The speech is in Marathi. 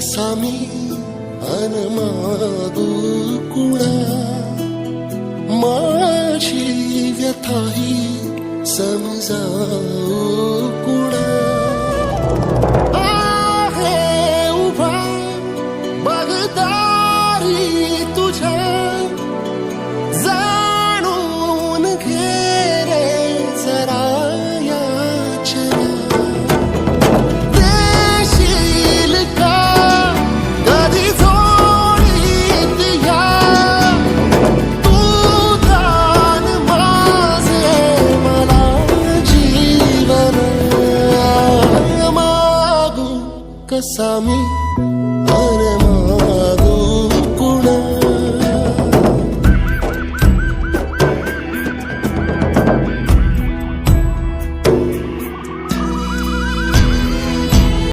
सामी मी अनमागू कुणा माझी व्यथाही समजावू कुणा. आहे उभा बगदारी तुझ्या Cause I'm me.